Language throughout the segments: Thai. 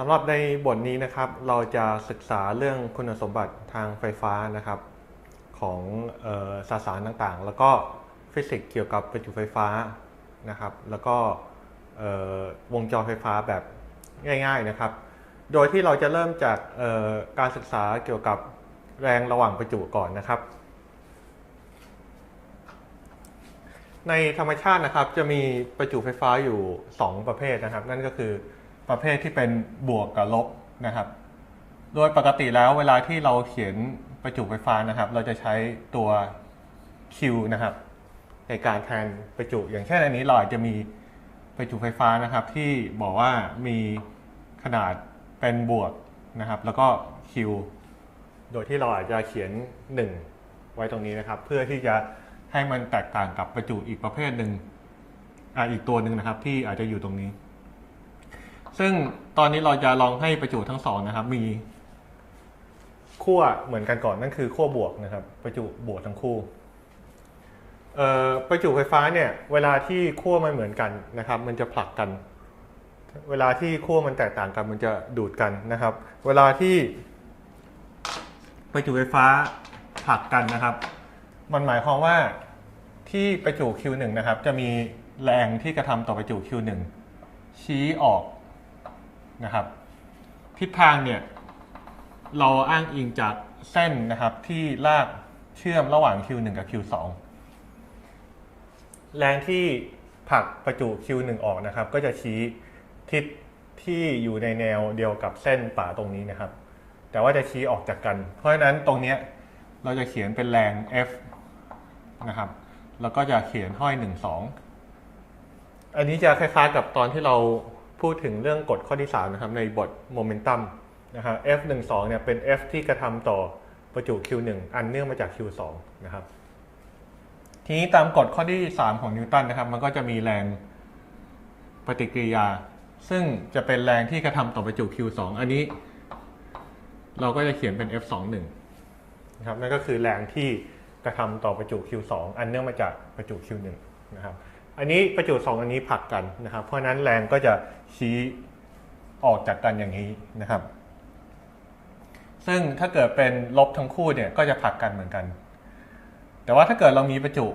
สำหรับในบทนี้นะครับ เราจะศึกษาเรื่องคุณสมบัติทางไฟฟ้านะครับ ของออสสารต่างๆ แล้วก็ฟิสิกส์เกี่ยวกับประจุไฟฟ้านะครับ แล้วก็วงจรไฟฟ้าแบบง่าย ๆนะครับ โดยที่เราจะเริ่มจากการศึกษาเกี่ยวกับแรงระหว่างประจุก่อนนะครับ ในธรรมชาตินะครับจะมีประจุไฟฟ้าอยู่ 2 ประเภทนะครับ นั่นก็คือ ประเภทที่เป็นบวกกับลบนะครับ โดยปกติแล้วเวลาที่เราเขียนประจุไฟฟ้านะครับ เราจะใช้ตัว Q นะครับ ในการแทนประจุอย่างเช่นอันนี้เราอาจจะมีประจุไฟฟ้านะครับ ที่บอกว่ามีขนาดเป็นบวกนะครับ แล้วก็ Q โดยที่เราอาจจะเขียน 1 ไว้ตรงนี้นะครับ เพื่อที่จะให้มันแตกต่างกับประจุอีกประเภทหนึ่งอ่าอีกตัวหนึ่งนะครับ ที่อาจจะอยู่ตรงนี้ ซึ่งตอนนี้เราจะลองให้ประจุทั้งสองนะครับ มีขั้วเหมือนกันก่อนนั่นคือขั้วบวกนะครับ ประจุบวกทั้งคู่ประจุไฟฟ้าเนี่ย เวลาที่ขั้วมันเหมือนกันนะครับ มันจะผลักกัน เวลาที่ขั้วมันแตกต่างกันมันจะดูดกันนะครับ เวลาที่ประจุไฟฟ้าผลักกันนะครับ มันหมายความว่าที่ประจุ Q1 นะครับ จะมีแรงที่กระทำต่อประจุ Q1 ชี้ออก นะครับ ทิศทางเนี่ยเราอ้างอิงจากเส้นนะครับที่ลากเชื่อมระหว่าง Q1 กับ Q2 แรงที่ผลักประจุ Q1 ออกนะครับ ก็จะชี้ทิศที่อยู่ในแนวเดียวกับเส้นป่าตรงนี้นะครับ แต่ว่าจะชี้ออกจากกัน เพราะฉะนั้นตรงนี้เราจะเขียนเป็นแรง F นะครับ แล้วก็จะเขียนห้อย 1 2 อันนี้จะคล้ายๆกับตอนที่เรา พูดถึงเรื่องกฎข้อที่ 3 นะครับ ในบทโมเมนตัมนะครับ F 1 2 เนี่ยเป็น F ที่กระทำต่อประจุ Q1 อันเนื่องมาจาก Q2 นะครับ ทีนี้ตามกฎข้อที่ 3 ของนิวตันนะครับ มันก็จะมีแรงปฏิกิริยา ซึ่งจะเป็นแรงที่กระทำต่อประจุ Q2 อันนี้ เราก็จะเขียนเป็น F21 นะครับนั่นก็คือแรงที่กระทำต่อประจุ Q2 อันเนื่องมาจากประจุ Q1 นะครับ อันนี้ประจุ2อันนี้ผลักกันนะครับ เพราะฉะนั้นแรงก็จะชี้ออกจากกันอย่างนี้นะครับ ซึ่งถ้าเกิดเป็นลบทั้งคู่เนี่ยก็จะผลักกันเหมือนกัน แต่ว่าถ้าเกิดเรามีประจุ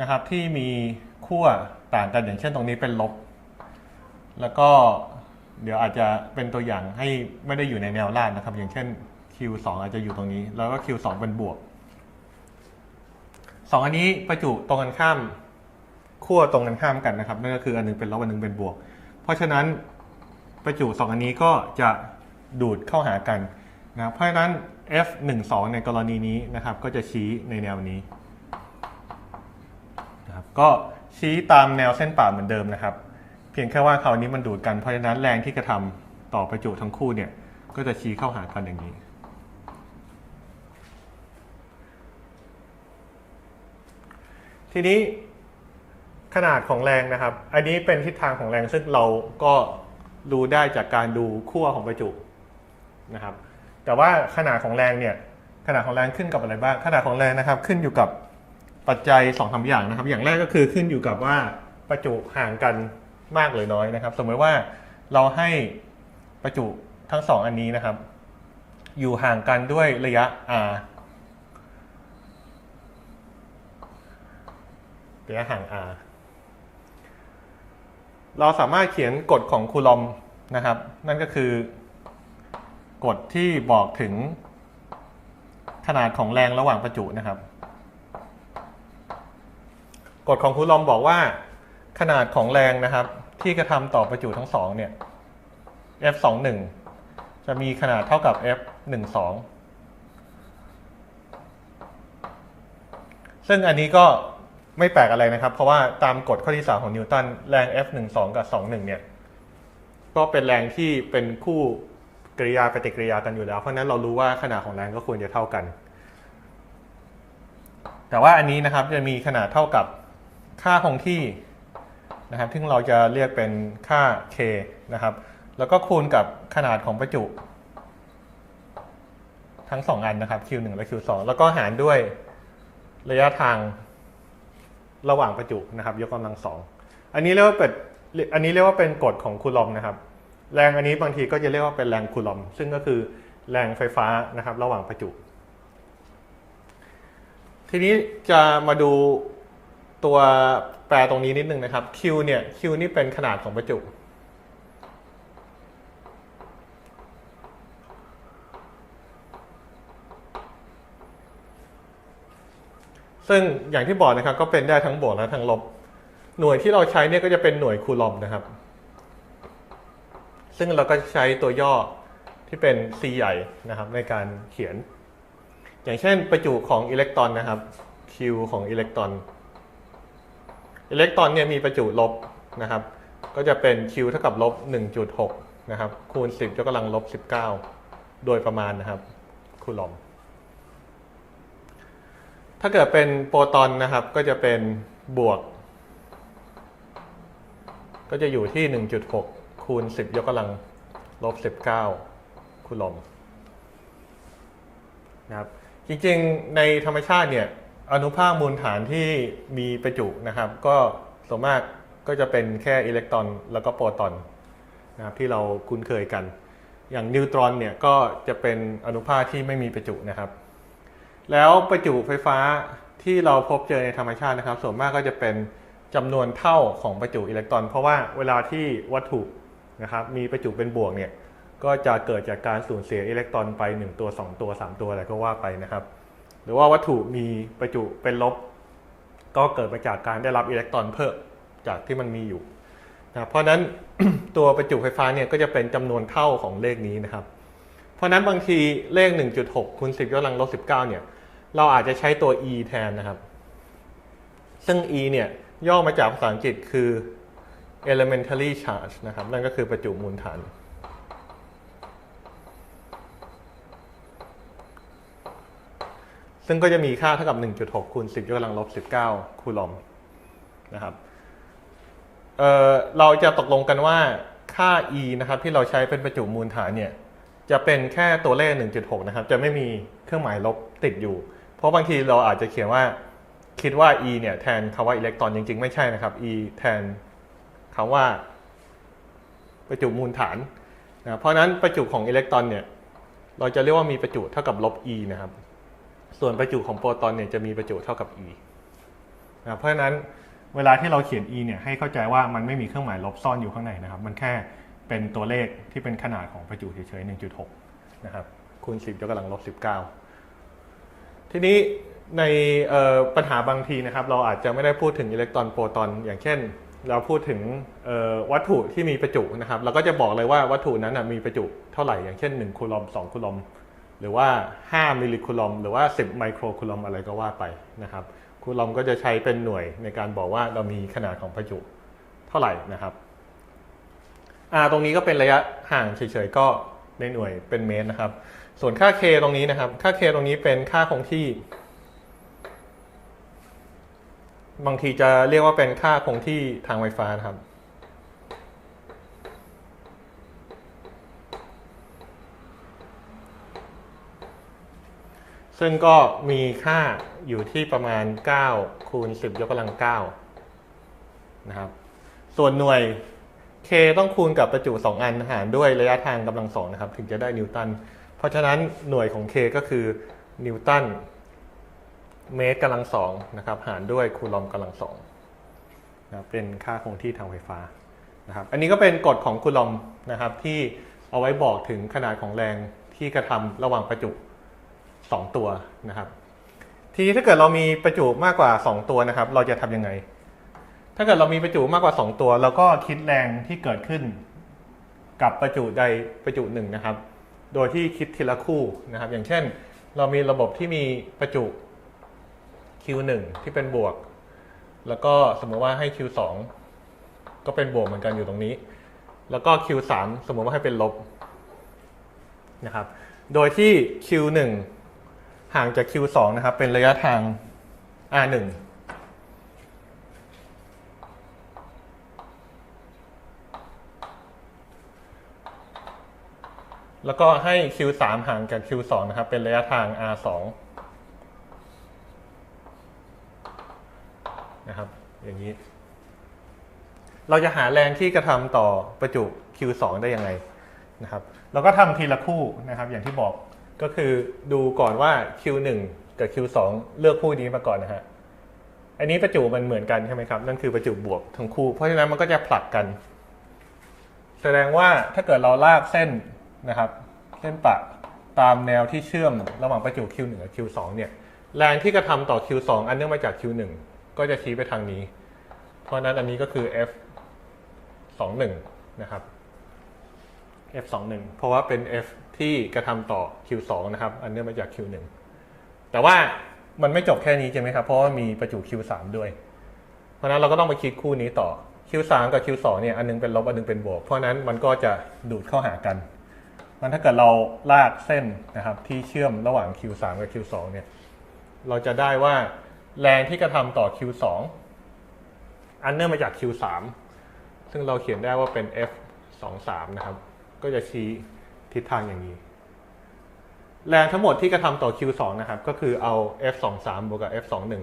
นะครับที่มีขั้วต่างกันอย่างเช่นตรงนี้เป็นลบ แล้วก็เดี๋ยวอาจจะเป็นตัวอย่างให้ไม่ได้อยู่ในแนวราบนะครับ อย่างเช่น Q2 อาจจะอยู่ตรงนี้ แล้วก็ Q2 เป็นบวกสองอันนี้ประจุตรงกันข้าม ขั้วตรงกันข้ามกันนะครับนั่นก็คืออันหนึงเป็นลบอันหนึงเป็นบวก เพราะฉะนั้นประจุสองอันนี้ก็จะดูดเข้าหากันนะครับเพราะฉะนั้น F12 ในกรณีนี้นะครับ ก็จะชี้ในแนวนี้นะครับก็ชี้ตามแนวเส้นป่าเหมือนเดิมนะครับ เพียงแค่ว่าคราวนี้มันดูดกันเพราะฉะนั้นแรงที่กระทำต่อประจุทั้งคู่เนี่ยก็จะชี้เข้าหากันอย่างนี้ ทีนี้ ขนาดของแรงนะครับ อันนี้เป็นทิศทางของแรงซึ่งเราก็รู้ได้จากการดูขั้วของประจุนะครับ แต่ว่าขนาดของแรงเนี่ย ขนาดของแรงขึ้นกับอะไรบ้าง ขนาดของแรงนะครับขึ้นอยู่กับปัจจัย2อสอย่างนะครับ อย่างแรกก็คือขึ้นอยู่กับว่าประจุห่างกันมากหรือน้อยนะครับ สมมติว่าเราให้ประจุทั้งสองอันนี้นะครับ อยู่ห่างกันด้วยระยะ r ระยะห่าง r เราสามารถเขียนกฎของคูลอมนะครับ นั่นก็คือกฎที่บอกถึงขนาดของแรงระหว่างประจุนะครับกฎของคูลอมบอกว่าขนาดของแรงนะครับ ที่กระทำต่อประจุทั้งสองเนี่ย F21 จะมีขนาดเท่ากับ F12 ซึ่งอันนี้ก็ ไม่แปลกอะไรนะครับ เพราะว่าตามกฎข้อที่ 3 ของนิวตันแรง F12 กับ 21 เนี่ย ก็เป็นแรงที่เป็นคู่กริยาปฏิกิริยากันอยู่แล้ว เพราะฉะนั้นเรารู้ว่าขนาดของแรงก็ควรจะเท่ากัน แต่ว่าอันนี้นะครับจะมีขนาดเท่ากับค่าคงที่นะครับซึ่งเราจะเรียกเป็นค่า k นะครับ แล้วก็คูณกับขนาดของประจุ ทั้ง 2 อันนะครับ Q1 และ Q2 แล้วก็หารด้วยระยะทาง ระหว่างประจุนะครับ ยกกำลังสองอันนี้เรียกว่าเป็นอันนี้เรียกว่าเป็นกฎของคูลอมนะครับ แรงอันนี้บางทีก็จะเรียกว่าเป็นแรงคูลอม ซึ่งก็คือแรงไฟฟ้านะครับ ระหว่างประจุ ทีนี้จะมาดูตัวแปรตรงนี้นิดนึงนะครับ Q เนี่ย Q นี่เป็นขนาดของประจุ ซึ่งอย่างที่บอกนะครับก็เป็นได้ทั้งบวกและทั้งลบ หน่วยที่เราใช้เนี่ยก็จะเป็นหน่วยคูลอมนะครับ ซึ่งเราก็ใช้ตัวย่อที่เป็น C ใหญ่นะครับในการเขียน อย่างเช่นประจุของอิเล็กตรอนนะครับ Q ของอิเล็กตรอน อิเล็กตรอนเนี่ยมีประจุลบนะครับ ก็จะเป็น Q เท่ากับลบ 1.6 นะครับ คูณ 10ยกกำลังลบ 19 โดยประมาณนะครับคูลอม ถ้าเกิดเป็นโปรตอนนะครับ ก็จะเป็นบวก ก็จะอยู่ที่ 1.6 คูณ 10 ยกกำลังลบ 19 คูลอมนะครับจริงๆ ในธรรมชาติเนี่ยอนุภาคมูลฐานที่มีประจุนะครับ ก็ส่วนมากก็จะเป็นแค่อิเล็กตรอนแล้วก็โปรตอนนะครับที่เราคุ้นเคยกัน อย่างนิวตรอนเนี่ยก็จะเป็นอนุภาคที่ไม่มีประจุนะครับ แล้วประจุไฟฟ้าที่เราพบเจอในธรรมชาตินะครับ ส่วนมากก็จะเป็นจำนวนเท่าของประจุอิเล็กตรอน เพราะว่าเวลาที่วัตถุนะครับมีประจุเป็นบวกเนี่ยก็จะเกิดจากการสูญเสียอิเล็กตรอนไป 1 ตัว 2 ตัว 3 ตัวอะไรก็ว่าไปนะครับ หรือว่าวัตถุมีประจุเป็นลบ ก็เกิดมาจากการได้รับอิเล็กตรอนเพิ่มจากที่มันมีอยู่นะเพราะนั้นตัวประจุไฟฟ้าเนี่ยก็จะเป็นจำนวนเท่าของเลขนี้นะครับ เพราะฉะนั้นบางทีเลข 1.6คูณ10ยกกำลังลบ19เนี่ย เราอาจจะใช้ตัว e แทนนะครับ ซึ่ง e เนี่ยย่อมาจากภาษาอังกฤษคือ elementary charge นะครับ นั่นก็คือประจุมูลฐาน ซึ่งก็จะมีค่าเท่ากับ 1.6คูณ10ยกกำลังลบ 19 คูลอมนะครับเอ่อเราจะตกลงกันว่าค่า e นะครับที่เราใช้เป็นประจุมูลฐานเนี่ยจะเป็นแค่ตัวเลข 1.6 นะครับ จะไม่มีเครื่องหมายลบติดอยู่ เพราะบางทีเราอาจจะเขียนว่าคิดว่า e เนี่ยแทนคำว่าอิเล็กตรอนจริง ๆ ไม่ใช่นะครับ e แทนคำว่าประจุมูลฐานนะเพราะนั้นประจุของอิเล็กตรอนเนี่ยเราจะเรียกว่ามีประจุเท่ากับลบ e นะครับ ส่วนประจุของโปรตอนเนี่ยจะมีประจุเท่ากับ e นะเพราะฉะนั้นเวลาที่เราเขียน e เนี่ยให้เข้าใจว่ามันไม่มีเครื่องหมายลบซ่อนอยู่ข้างในนะครับ มันแค่เป็นตัวเลขที่เป็นขนาดของประจุเฉยๆ1.6 นะครับคูณ 10ยกกำลังลบ19 ทีนี้ในปัญหาบางทีนะครับ เราอาจจะไม่ได้พูดถึงอิเล็กตรอนโปรตอนอย่างเช่น เราพูดถึงวัตถุที่มีประจุนะครับ เราก็จะบอกเลยว่าวัตถุนั้นนะมีประจุเท่าไหร่อย่างเช่น 1คูลอม2คูลอมหรือว่า 5 มิลลิคูลอมหรือว่า 10 ไมโครคูลอมอะไรก็ว่าไปนะครับคูลอมก็จะใช้เป็นหน่วยในการบอกว่าเรามีขนาดของประจุเท่าไหร่นะครับอ่าตรงนี้ก็เป็นระยะห่างเฉยๆก็ในหน่วยเป็นเมตรนะครับ ส่วนค่า k ตรงนี้นะครับ ค่า k ตรงนี้เป็นค่าคงที่ บางทีจะเรียกว่าเป็นค่าคงที่ทางไฟฟ้านะครับ ซึ่งก็มีค่าอยู่ที่ประมาณ 9 คูณ 10 ยกกำลัง 9 นะครับ ส่วนหน่วย k ต้องคูณกับประจุ 2 อันหารด้วยระยะทางกำลังสองนะครับ ถึงจะได้นิวตัน เพราะฉะนั้นหน่วยของ k ก็คือนิวตันเมตรกำลังสองนะครับหารด้วยคูลอมกำลังสองนะเป็นค่าคงที่ทางไฟฟ้านะครับอันนี้ก็เป็นกฎของคูลอมนะครับที่เอาไว้บอกถึงขนาดของแรงที่กระทำระหว่างประจุ 2 ตัวนะครับ ทีนี้ถ้าเกิดเรามีประจุมากกว่า 2 ตัวนะครับ เราจะทำยังไง ถ้าเกิดเรามีประจุมากกว่า 2 ตัว เราก็คิดแรงที่เกิดขึ้นกับประจุใดประจุหนึ่งนะครับ โดยที่คิดทีละคู่นะครับ อย่างเช่น เรามีระบบที่มีประจุ Q1 ที่เป็นบวก แล้วก็สมมติว่าให้ Q2 ก็เป็นบวกเหมือนกันอยู่ตรงนี้ แล้วก็ Q3 สมมติว่าให้เป็นลบนะครับ โดยที่ Q1 ห่างจาก Q2 นะครับ เป็นระยะทาง R1 แล้วก็ให้ Q3 ห่างจาก Q2 นะครับเป็นระยะทาง R2 นะครับอย่างนี้ เราจะหาแรงที่กระทำต่อประจุ Q2 ได้ยังไงนะครับเราก็ทำทีละคู่นะครับอย่างที่บอกก็คือดูก่อนว่า Q1 กับ Q2 เลือกคู่นี้มาก่อนนะฮะอันนี้ประจุมันเหมือนกันใช่ไหมครับ นั่นคือประจุบวกทั้งคู่ เพราะฉะนั้นมันก็จะผลักกัน แสดงว่าถ้าเกิดเราลากเส้น นะครับ เส้นปะตามแนวที่เชื่อมระหว่างประจุ Q1 กับ Q2 เนี่ยแรงที่กระทำต่อ Q2 อันเนื่องมาจาก Q1 ก็จะชี้ไปทางนี้ เพราะนั้นอันนี้ก็คือ F 21นะครับ F 21เพราะว่าเป็น F ที่กระทำต่อ Q2 นะครับ อันเนื่องมาจาก Q1 แต่ว่ามันไม่จบแค่นี้ใช่ไหมครับ เพราะว่ามีประจุ Q3 ด้วย เพราะนั้นเราก็ต้องไปคิดคู่นี้ต่อ Q3 กับ Q2 เนี่ย อันนึงเป็นลบ อันนึงเป็นบวก เพราะนั้นมันก็จะดูดเข้าหากัน มันถ้าเกิดเราลากเส้นนะครับที่เชื่อมระหว่าง Q3 กับ Q2 เนี่ยเราจะได้ว่าแรงที่กระทำต่อ Q2 อันเนื่องมาจาก Q3 ซึ่งเราเขียนได้ว่าเป็น F23 นะครับ ก็จะชี้ทิศทางอย่างนี้ แรงทั้งหมดที่กระทำต่อ Q2 นะครับ ก็คือเอา F23 บวกกับ F21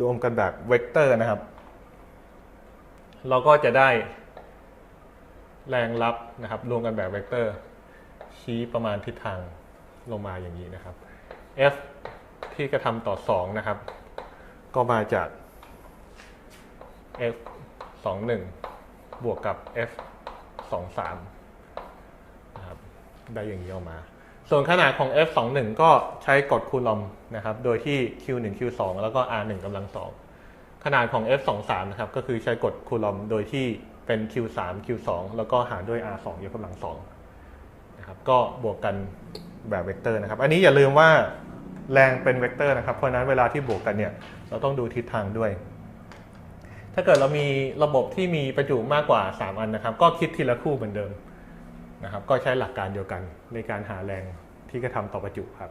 รวมกันแบบเวกเตอร์นะครับ เราก็จะได้แรงรับนะครับ รวมกันแบบเวกเตอร์ ชี้ประมาณทิศทางลงมาอย่างนี้นะครับ F ที่กระทำต่อ 2 นะครับ ก็มาจาก F 21บวกกับ F 23นะครับได้อย่างนี้ออกมา ส่วนขนาดของ F 21ก็ใช้กฎคูลอมนะครับ โดยที่ Q1 Q2 แล้วก็ R1 กำลังสองขนาดของ F 2 3นะครับ ก็คือใช้กฎคูลอมโดยที่เป็น Q3 Q2 แล้วก็หารด้วย R2 ยกกำลังสอง นะครับ ก็บวกกันแบบเวกเตอร์นะครับ อันนี้อย่าลืมว่าแรงเป็นเวกเตอร์นะครับ เพราะฉะนั้นเวลาที่บวกกันเนี่ย เราต้องดูทิศทางด้วย ถ้าเกิดเรามีระบบที่มีประจุมากกว่า 3 อันนะครับ ก็คิดทีละคู่เหมือนเดิมนะครับ ก็ใช้หลักการเดียวกันในการหาแรงที่กระทำต่อประจุครับ